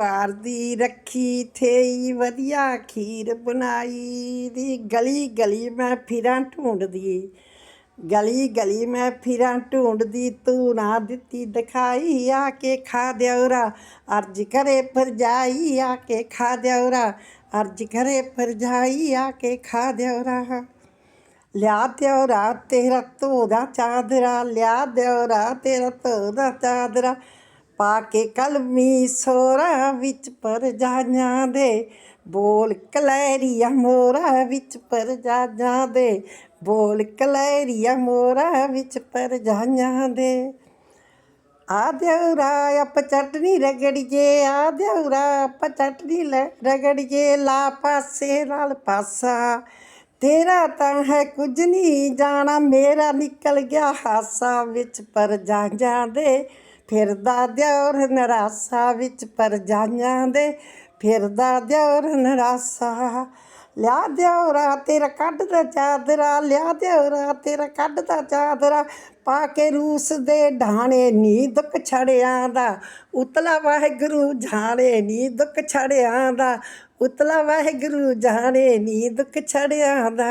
ਪਾਰ ਦੀ ਰੱਖੀ, ਥੇਈ ਵਧੀਆ ਖੀਰ ਬਣਾਈ ਦੀ। ਗਲੀ ਗਲੀ ਮੈਂ ਫਿਰਾਂ ਢੂੰਡਦੀ, ਗਲੀ ਗਲੀ ਮੈਂ ਫਿਰਾਂ ਢੂੰਡਦੀ। ਤੂੰ ਨਾ ਦਿੱਤੀ ਦਿਖਾਈ, ਆ ਕੇ ਖਾ ਦਿਉਰਾ ਅਰਜ ਕਰੇ ਪਰਜਾਈ ਆ ਕੇ ਖਾ ਦਿਉਰਾ ਅਰਜ ਕਰੇ ਪਰਜਾਈ ਆ ਕੇ ਖਾ ਦਿਉਰਾ ਲਿਆ ਦਿਉਰਾ ਤੇਰਾ ਧੋਦਾ ਚਾਦਰਾ, ਲਿਆ ਦਿਉਰਾ ਤੇਰਾ ਧੋਦਾ ਚਾਦਰਾ। ਪਾ ਕੇ ਕਲਮੀ ਸੋਰਾ ਵਿੱਚ ਪਰ ਜਾਈਆਂ ਦੇ। ਬੋਲ ਕਲੈਰੀਆ ਮੋਰਾ ਵਿੱਚ ਪਰ ਜਾਈਆਂ ਦੇ। ਬੋਲ ਕਲੈਰੀਆ ਮੋਰਾ ਵਿੱਚ ਪਰ ਜਾਈਆਂ ਦੇ। ਆ ਦਿਉਰਾ ਆਪਾਂ ਚਟਨੀ ਰਗੜੀਏ, ਆ ਦਿਉਰਾ ਆਪਾਂ ਚਟਨੀ ਲੈ ਰਗੜੀਏ, ਲਾ ਪਾਸੇ ਨਾਲ ਪਾਸਾ। ਤੇਰਾ ਤਾਂ ਹੈ ਕੁਝ ਨਹੀਂ ਜਾਣਾ, ਮੇਰਾ ਨਿਕਲ ਗਿਆ ਹਾਸਾ ਵਿੱਚ ਪਰ ਜਾਂਜਾਂ ਦੇ। ਫਿਰਦਾ ਦਿਉਰ ਨਰਾਸਾ ਵਿੱਚ ਪਰ ਜਾਂਜਾਂ ਦੇ, ਫਿਰਦਾ ਦਿਉਰ ਨਰਾਸਾ। ਲਿਆ ਦਿਉਰਾ ਤੇਰਾ ਕੱਢਦਾ ਚਾਦਰਾ, ਲਿਆ ਦਿਉਰਾ ਤੇਰਾ ਕੱਢਦਾ ਚਾਦਰਾ, ਪਾ ਕੇ ਰੂਸ ਦੇ ਢਾਣੇ ਨੀ ਦੁੱਖ ਛੜਿਆਂ ਦਾ। ਉਤਲਾ ਵਾਹਿਗੁਰੂ ਜਾਣੇ ਨੀ ਦੁੱਖ ਛੜਿਆਂ ਦਾ, ਉਤਲਾ ਵਾਹਿਗੁਰੂ ਜਾਣੇ ਨੀ ਦੁੱਖ ਛੜਿਆਂ ਦਾ।